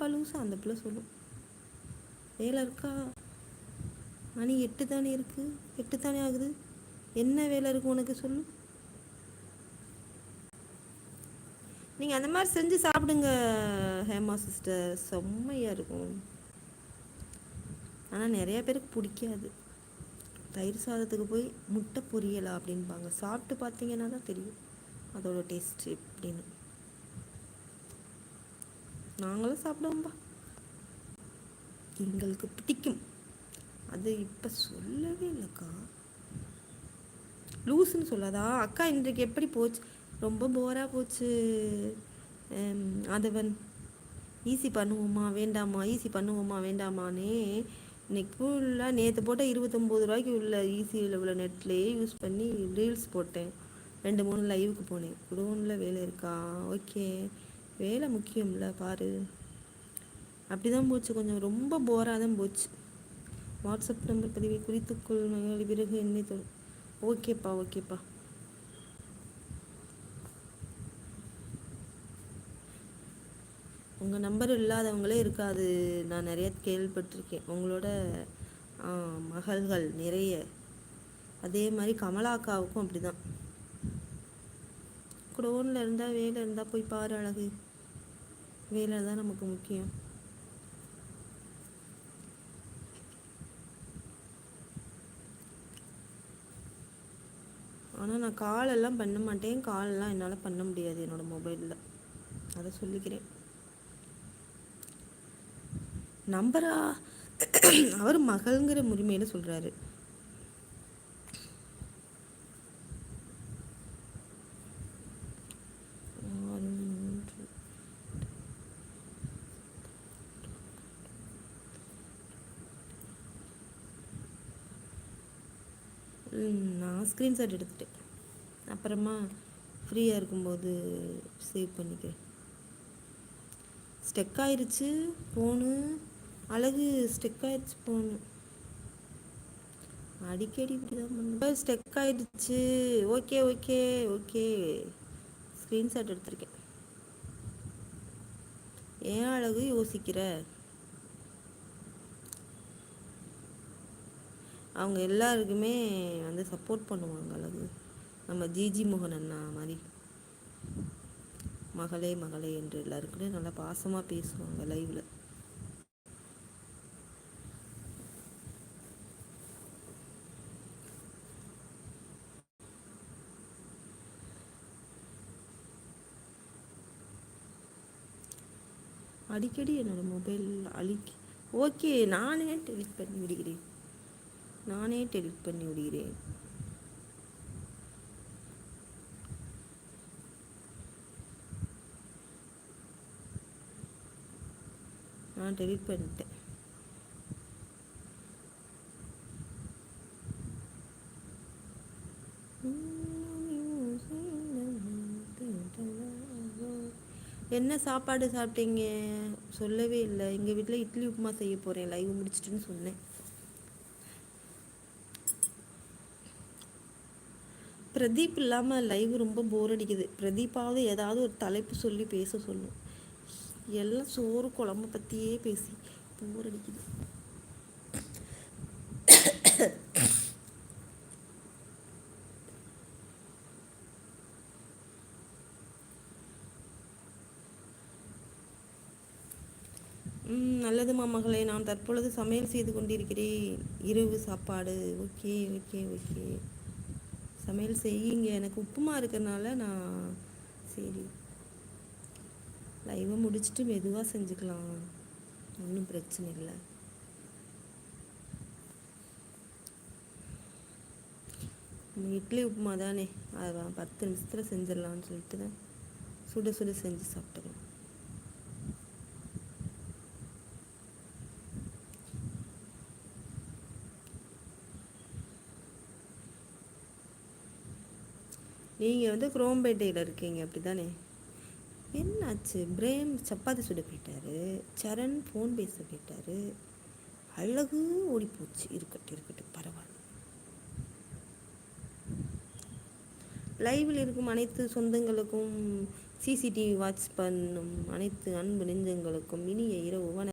இல்லைப்பா லூசா அந்த பிள்ளை சொல்லும். வேலை இருக்கா? மணி எட்டு தானே இருக்கு? எட்டு தானே ஆகுது? என்ன வேலை இருக்கு உனக்கு சொல்லு. நீங்கள் அந்த மாதிரி செஞ்சு சாப்பிடுங்க ஹேமா சிஸ்டர் செம்மையாக இருக்கும். ஆனால் நிறைய பேருக்கு பிடிக்காது. தயிர் சாதத்துக்கு போய் முட்டை பொரியலா அப்படின்பாங்க. சாப்பிட்டு பார்த்தீங்கன்னா தான் தெரியும். அதோட டேஸ்ட் எப்படின்னு. நாங்களும் சாப்பிடுவோம்பா. எங்களுக்கு பிடிக்கும். அது இப்போ சொல்லவே இல்லைக்கா. லூஸ்ன்னு சொல்லாதா? அக்கா இன்றைக்கு எப்படி போச்சு? ரொம்ப போராக போச்சு. அதவன் ஈஸி பண்ணுவோமா வேண்டாமா? ஈஸி பண்ணுவோமா வேண்டாமானே. இன்னைக்கு ஃபுல்லாக நேற்று போட்ட இருபத்தொம்போது ரூபாய்க்கு உள்ள ஈஸியில் உள்ள நெட்லேயே யூஸ் பண்ணி ரீல்ஸ் போட்டேன். ரெண்டு மூணு லைவுக்கு போனேன். குடோனில் வேலை இருக்கா? ஓகே. வேலை முக்கியம்ல பாரு. அப்படி தான் போச்சு. கொஞ்சம் ரொம்ப போராக தான் போச்சு. வாட்ஸ்அப் நம்பர் பதிவை குறித்து கொள்ளுங்கள். பிறகு என்னை தொ ஓகேப்பா ஓகேப்பா. உங்கள் நம்பர் இல்லாதவங்களே இருக்காது. நான் நிறைய கேள்விப்பட்டிருக்கேன். உங்களோட மகள்கள் நிறைய. அதே மாதிரி கமலாக்காவுக்கும் அப்படி தான் குடோனில் இருந்தால் வேலை இருந்தால் போய் பாரு அழகு. வேலை தான் நமக்கு முக்கியம். ஆனால் நான் காலெல்லாம் பண்ண மாட்டேன். காலெல்லாம் என்னால் பண்ண முடியாது என்னோடய மொபைலில். அதை சொல்லிக்கிறேன். நம்பரா அவர் மகள்ங்கிற உரிமையில் சொல்கிறாரு நான் ஸ்க்ரீன்ஷாட் எடுத்துட்டேன். அப்புறமா ஃப்ரீயாக இருக்கும்போது சேவ் பண்ணிக்கிறேன். ஸ்டெக் ஆயிடுச்சு ஃபோனு அழகு ஸ்டெக் ஆயிடுச்சு ஃபோனு அடிக்கடி இப்படி தான் பண்ணுவேன். ஸ்டெக் ஆயிடுச்சு ஓகே ஓகே ஓகே ஸ்க்ரீன்ஷாட் எடுத்திருக்கேன். ஏன் அழகு யோசிக்கிற? அவங்க எல்லாருக்குமே வந்து சப்போர்ட் பண்ணுவாங்க அழகு. நம்ம ஜிஜி மோகன் அண்ணா மாதிரி. மகளே மகளே என்று எல்லாருக்குமே நல்லா பாசமாக பேசுவாங்க லைவில் அடிக்கடி என்னோட மொபைல் அழிக்க ஓகே நானே டெலிட் பண்ணி விடுகிறேன். நானே டெலிட் பண்ணி விடுகிறேன். நான் டெலிட் பண்ணிட்டேன். என்ன சாப்பாடு சாப்பிட்டீங்க? சொல்லவே இல்லை. எங்கள் வீட்டில் இட்லி உப்புமா செய்ய போகிறேன் லைவ் முடிச்சிட்டுன்னு சொன்னேன். பிரதீப் இல்லாமல் லைவ் ரொம்ப போர் அடிக்குது. பிரதீப்பாவது ஏதாவது ஒரு தலைப்பு சொல்லி பேச சொல்லும். எல்லாம் சோறு குழம்பு பற்றியே பேசி போர் அடிக்குது. நல்லது மாமகளே நான் தற்பொழுது சமையல் செய்து கொண்டிருக்கிறேன். இரவு சாப்பாடு. Okay okay okay. சமையல் செய்யுங்க. எனக்கு உப்புமா இருக்கிறனால நான் சரி. லைவை முடிச்சுட்டு மெதுவாக செஞ்சுக்கலாம். ஒன்றும் பிரச்சனை இல்லை. இட்லி உப்புமா தானே. அதான் பத்து நிமிஷத்தில் செஞ்சிடலான்னு சொல்லிட்டு தான் சுட சுட செஞ்சு சாப்பிட்டுக்கலாம். நீங்கள் வந்து குரோம்பேட்டையில் இருக்கீங்க அப்படி தானே என்னாச்சு? பிரேம் சப்பாத்தி சுட போயிட்டாரு. சரண் ஃபோன் பேச போயிட்டாரு. அழகு ஓடி போச்சு. இருக்கட்டும் இருக்கட்டும் பரவாயில்ல. லைவில் இருக்கும் அனைத்து சொந்தங்களுக்கும் சிசிடிவி வாட்ச் பண்ணும் அனைத்து அன்பு நெஞ்சங்களுக்கும் இனிய இரவு வணக்கம்.